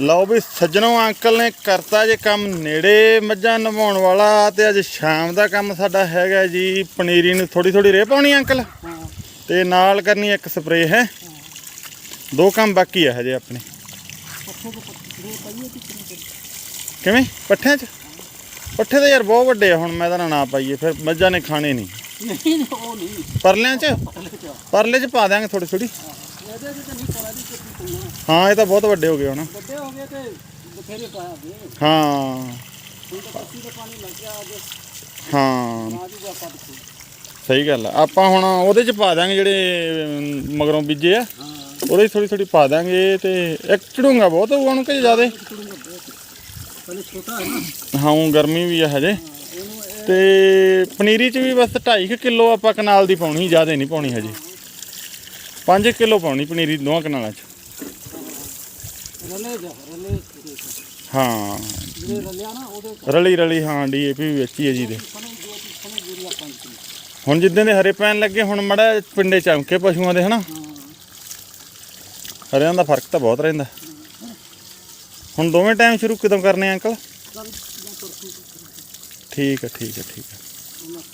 ਲਓ ਵੀ ਸੱਜਣੋ ਅੰਕਲ ਨੇ ਕਰਤਾ ਜੇ ਕੰਮ ਨੇੜੇ ਮੱਝਾਂ ਨਵਾਉਣ ਵਾਲਾ ਤੇ ਅੱਜ ਸ਼ਾਮ ਦਾ ਕੰਮ ਸਾਡਾ ਹੈਗਾ ਜੀ ਪਨੀਰੀ ਨੂੰ ਥੋੜੀ ਥੋੜੀ ਰੇ ਪਾਉਣੀ ਅੰਕਲ। ਤੇ ਨਾਲ ਕਰਨੀ ਇੱਕ ਸਪਰੇਅ ਹੈ। ਦੋ ਕੰਮ ਬਾਕੀ ਆ ਹਜੇ ਆਪਣੇ। ਕਿਵੇਂ? ਪੱਠਿਆਂ 'ਚ? ਪੱਠੇ ਤਾਂ ਯਾਰ ਬਹੁਤ ਵੱਡੇ ਆ ਹੁਣ ਮੈਂ ਤਾਂ ਨਾ ਪਾਈਏ ਫਿਰ ਮੱਝਾਂ ਨੇ ਖਾਣੇ ਨਹੀਂ। ਨਹੀਂ ਨਹੀਂ, ਉਹ ਨਹੀਂ। ਪਰਲਿਆਂ 'ਚ? ਪਰਲੇ ਚ ਪਰਲੇ 'ਚ ਪਾ ਦਿਆਂਗੇ ਥੋੜੀ ਥੋੜੀ ਇਹਦੇ ਵਿੱਚ ਤਾਂ ਨਹੀਂ ਪਾਣਾ ਦੀ ਕਿੱਥੇ ਪਾਉਣਾ? ਹਾਂ ਇਹ ਤਾਂ ਬਹੁਤ ਵੱਡੇ ਹੋ ਗਏ ਹੁਣ। ਵੱਡੇ ਹੋ ਗਏ ਤੇ ਬਥੇਰੇ ਪਾਇਆ ਹਾਂ ਹੁਣ ਤਾਂ ਪੱਤੀ ਦਾ ਪਾਣੀ ਲੱਗ ਗਿਆ ਅੱਜ ਹਾਂ। ਨਾ ਜੂਗਾ ਪੱਟ ਕੇ ਸਹੀ ਗੱਲ ਆ। ਆਪਾਂ ਹੁਣ ਉਹਦੇ 'ਚ ਪਾ ਦਾਂਗੇ ਜਿਹੜੇ ਮਗਰੋਂ ਬੀਜੇ ਆ। ਉਹਦੇ ਥੋੜੀ ਥੋੜੀ ਪਾ ਦਾਂਗੇ ਤੇ ਇੱਕ ਚੜੂੰਗਾ ਬਹੁਤ ਉਹਨੂੰ ਕਿ ਜ਼ਿਆਦੇ। ਪਹਿਲੇ ਛੋਟਾ ਹੈ ਨਾ। ਹਾਂ ਊਂ ਗਰਮੀ ਵੀ ਆ ਹਜੇ। ਤੇ ਪਨੀਰੀ 'ਚ ਵੀ ਬਸ 2.5 ਕਿਲੋ ਆਪਾਂ ਕਨਾਲ ਦੀ ਪਾਉਣੀ ਜ਼ਿਆਦੇ ਨਹੀਂ ਪਾਉਣੀ ਹਜੇ। 5 ਕਿਲੋ ਪਾਉਣੀ ਪਨੀਰੀ ਦੋਹਾਂ ਕਨਾਲਾਂ 'ਚ। ਰਲੇ ਜਾ ਰਲੇ ਹਾਂ। ਰਲੀ ਰਲੀ ਹਾਂ ਡੀਏਪੀ ਵੀ ਵਿੱਚ ਹੀ ਜੀ ਦੇ ਹੁਣ ਜਿੱਦਾਂ ਦੇ ਹਰੇ ਪੈਣ ਲੱਗੇ ਹੁਣ ਮੜਾ ਪਿੰਡੇ ਚਮਕੇ ਪਸ਼ੂਆਂ ਦੇ ਹਨਾ? ਹਰਿਆਂ ਦਾ ਫ਼ਰਕ ਤਾਂ ਬਹੁਤ ਰਹਿੰਦਾ। ਹੁਣ ਦੋਵੇਂ ਟਾਈਮ ਸ਼ੁਰੂ ਕਦੋਂ ਕਰਨੇ ਆ ਅੰਕਲ? ਠੀਕ ਹੈ ਠੀਕ ਹੈ ਠੀਕ ਹੈ।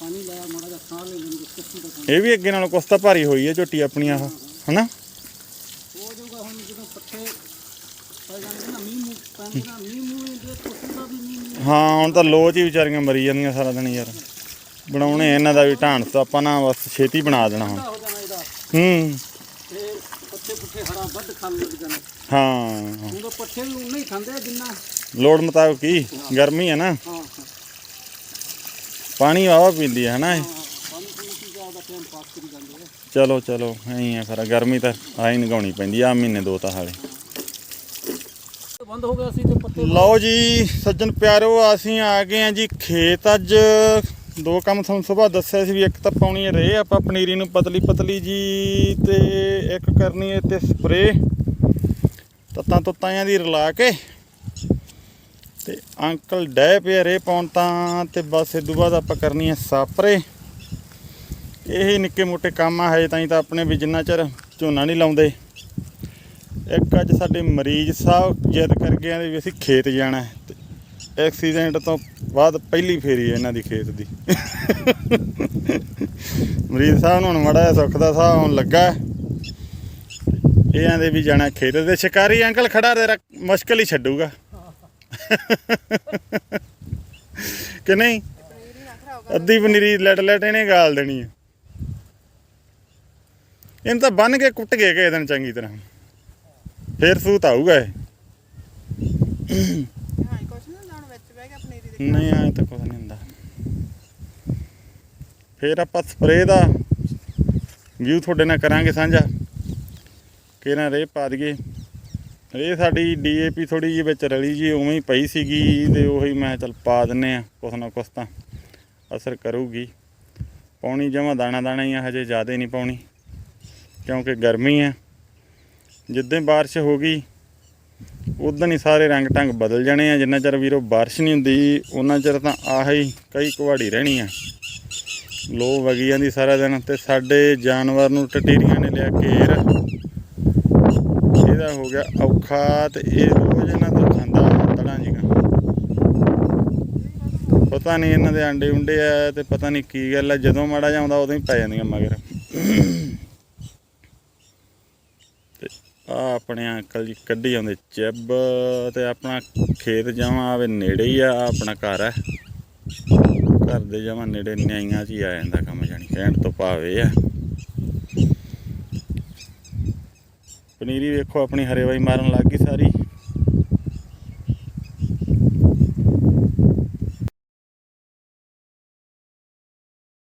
ਪਾਣੀ ਲਾਇਆ ਮਾੜਾ ਜਿਹਾ ਖਾ ਲੈ ਲੈਂਦੇ ਕੱਚੀ ਦਾ ਕੰਮ ਇਹ ਵੀ ਅੱਗੇ ਨਾਲੋਂ ਕੁਛ ਤਾਂ ਭਾਰੀ ਹੋਈ ਹੈ ਝੋਟੀ ਆਪਣੀ ਆਹ ਹਨਾ? ਹੋ ਜਾਊਗਾ ਹੁਣ ਜਦੋਂ ਪੱਠੇ ਪੈ ਜਾਣਗੇ ਨਾ ਮੀਂਹ ਮੂੰਹ ਪੈਣਗੇ ਨਾ ਮੀਂਹ ਮੂੰਹ ਦੇ ਪਸ਼ੂ ਦਾ ਵੀ ਮੀਂਹ ਮੂੰਹ। ਹਾਂ ਹੁਣ ਤਾਂ ਲੋਚ ਹੀ ਵਿਚਾਰੀਆਂ ਮਰੀ ਜਾਂਦੀਆਂ ਸਾਰਾ ਦਿਨ ਯਾਰ। ਬਣਾਉਣੇ ਇਹਨਾਂ ਦਾ ਵੀ ਢਾਂਸ ਤਾਂ ਆਪਾਂ ਨਾ ਬਸ ਛੇਤੀ ਬਣਾ ਦੇਣਾ ਹੁਣ। ਹੋ ਜਾਣਾ ਇਹਦਾ। ਹੂੰ। ਤੇ ਪੱਠੇ ਪੁੱਠੇ ਹਰਾ ਵੱਢ ਖਾਣ ਲੱਗ ਜਾਣਾ। ਹਾਂ। ਹੁਣ ਤਾਂ ਪੱਠੇ ਵੀ ਉਨਾ ਹੀ ਖਾਂਦੇ ਆ ਜਿੰਨਾ। ਲੋੜ ਮੁਤਾਬਕ ਹੀ ਗਰਮੀ ਹੈ ਨਾ। ਹਾਂ। ਪਾਣੀ ਵਾਵਾ ਪੀਂਦੀ ਹੈ ਹਨਾ ਇਹ। ਚਲੋ ਚਲੋ ਐਂ ਆ ਫਿਰ ਗਰਮੀ ਤਾਂ ਆਈ ਨਗਾਉਣੀ ਪੈਂਦੀ ਆ ਮਹੀਨੇ ਦੋ ਤਾਂ ਹਾਲੇ। ਬੰਦ ਹੋ ਗਿਆ ਸੀ ਤੇ ਪੱਠੇ ਲਓ ਜੀ ਸੱਜਣ ਪਿਆਰੋ ਅਸੀਂ ਆ ਗਏ ਆ ਜੀ ਖੇਤ ਅੱਜ। ਦੋ ਕੰਮ ਤੁਹਾਨੂੰ ਸਵੇਰ ਦੱਸਿਆ ਸੀ ਵੀ ਇੱਕ ਤਾਂ ਪਾਉਣੀ ਹੈ ਰੇ ਆਪਾਂ ਪਨੀਰੀ ਨੂੰ ਪਤਲੀ ਪਤਲੀ ਜੀ ਤੇ ਇੱਕ ਕਰਨੀ ਹੈ ਤੇ ਸਪਰੇ ਤੱਤਾਂ ਤੁੱਤਾਂ ਦੀ ਰਲਾ ਕੇ ਅੰਕਲ ਡੈ ਪਿਆ ਰੇ ਪਾਉਣ ਤਾਂ, ਤੇ ਬਸ ਇਹ ਤੋਂ ਬਾਅਦ ਆਪਾਂ ਕਰਨੀ ਹੈ ਸਾਪਰੇ। ਇਹ ਨਿੱਕੇ ਮੋਟੇ ਕੰਮ ਆ, ਹਜੇ ਤਾਈਂ ਤਾਂ ਆਪਣੇ ਵੀ ਜਿੰਨਾ ਚਿਰ ਝੋਨਾ ਨਹੀਂ ਲਾਉਂਦੇ। ਇੱਕ ਅੱਜ ਸਾਡੇ ਮਰੀਜ਼ ਸਾਹਿਬ ਜਿੱਦ ਕਰ ਗਏ ਆ ਵੀ ਅਸੀਂ ਖੇਤ ਜਾਣਾ ਹੈ ਐਕਸੀਡੈਂਟ ਤੋਂ ਬਾਅਦ ਪਹਿਲੀ ਫੇਰੀ ਹੈ ਇਹਨਾਂ ਦੀ ਖੇਤ ਦੀ। ਮਰੀਜ਼ ਸਾਹਿਬ ਨੂੰ ਹੁਣ ਮੜਾ ਜਿਹਾ ਸੁੱਖ ਦਾ ਸਾਹ ਆਉਣ ਲੱਗਾ ਹੈ। ਇਹ ਆਂਦੇ ਵੀ ਜਾਣਾ ਖੇਤ ਦੇ ਸ਼ਿਕਾਰੀ ਅੰਕਲ ਖੜਾ, ਤੇਰਾ ਮੁਸ਼ਕਲ ਹੀ ਛੱਡੂਗਾ। ਕਿ ਨਹੀਂ? ਅੱਧੀ ਪਨੀਰੀ ਲੈਟ ਲੈਟ ਇਹਨੇ ਗਾਲ ਦੇਣੀ ਹੈ ਇਹਨੂੰ ਤਾਂ ਬੰਨ ਕੇ ਕੁੱਟ ਕੇ ਕਿਸੇ ਦਿਨ ਚੰਗੀ ਤਰ੍ਹਾਂ। ਫੇਰ ਸੂਤ ਆਊਗਾ ਇਹ। ਨਾ ਨਹੀਂ ਆਏ ਤਾਂ ਕੁਝ ਨਹੀਂ ਹੁੰਦਾ। ਫੇਰ ਆਪਾਂ ਸਪਰੇਅ ਦਾ ਵਿਊ ਤੁਹਾਡੇ ਨਾਲ ਕਰਾਂਗੇ ਸਾਂਝਾ। ਕਿਹਨਾਂ ਰੇ ਪਾ ਦਈਏ। ਇਹ ਸਾਡੀ ਡੀਏਪੀ ਥੋੜੀ ਜਿਹੀ ਵਿੱਚ ਰਲੀ ਜੀ, ਉਵੇਂ ਹੀ ਪਈ ਸੀਗੀ ਤੇ ਉਹੀ ਮੈਂ ਕਿਹਾ ਚੱਲ ਪਾ ਦਿੰਨੇ ਆ ਕੁਛ ਨਾ ਕੁਛ ਤਾਂ ਅਸਰ ਕਰੂਗੀ। ਪਾਉਣੀ ਜਮਾ ਦਾਣਾ ਦਾਣਾ ਹੀ ਆ, ਹਜੇ ਜ਼ਿਆਦਾ ਨਹੀਂ ਪਾਉਣੀ, ਕਿਉਂਕਿ ਗਰਮੀ ਆ। ਜਿੱਦਾਂ ਹੀ ਬਾਰਿਸ਼ ਹੋ ਗਈ, ਉਦੋਂ ਹੀ ਸਾਰੇ ਰੰਗ ਢੰਗ ਬਦਲ ਜਾਣੇ ਆ। ਜਿੰਨਾ ਚਿਰ ਵੀਰੋ ਬਾਰਿਸ਼ ਨਹੀਂ ਹੁੰਦੀ, ਉਹਨਾਂ ਚਿਰ ਤਾਂ ਆਹੀ ਕਈ ਕੁਹਾੜੀ ਰਹਿਣੀ ਆ। ਲੋ ਵਗੀ ਜਾਂਦੀ ਸਾਰਾ ਦਿਨ ਤੇ ਸਾਡੇ ਜਾਨਵਰ ਨੂੰ, ਟਟੀਰੀਆਂ ਨੇ ਲਿਆ ਘੇਰ। ਇਹਦਾ ਹੋ ਗਿਆ ਔਖਾ ਤੇ ਇਹ ਰੋਜ਼ ਇਹਨਾਂ ਤੋਂ ਖਾਂਦਾ ਤੜਾਂ ਜੀਗਾ ਪਤਾ ਨਹੀਂ ਇਹਨਾਂ ਦੇ ਆਂਡੇ ਉਂਡੇ ਆ ਤੇ ਪਤਾ ਨਹੀਂ ਕੀ ਗੱਲ ਆ, ਜਦੋਂ ਮਾੜਾ ਜਿਹਾ ਉਦੋਂ ਹੀ ਪੈ ਜਾਂਦੀਆਂ ਮਗਰ। ਤੇ ਆ ਆਪਣੇ ਅੰਕਲ ਜੀ ਕੱਢੀ ਆਉਂਦੇ ਚਿੱਬ ਤੇ ਆਪਣਾ ਖੇਤ ਜਾਵਾਂ ਆਵੇ ਨੇੜੇ ਹੀ ਆ ਆਹ ਆਪਣਾ ਘਰ ਆ। ਘਰ ਦੇ ਜਾਵਾਂ ਨੇੜੇ ਨਿਆਈਆਂ 'ਚ ਹੀ ਆ ਜਾਂਦਾ ਕੰਮ ਜਾਣੀ, ਕਹਿਣ ਤੋਂ ਭਾਵੇ ਆ। ਪਨੀਰੀ ਵੇਖੋ ਆਪਣੀ ਹਰੇਵਾਈ ਮਾਰਨ ਲੱਗ ਗਈ ਸਾਰੀ।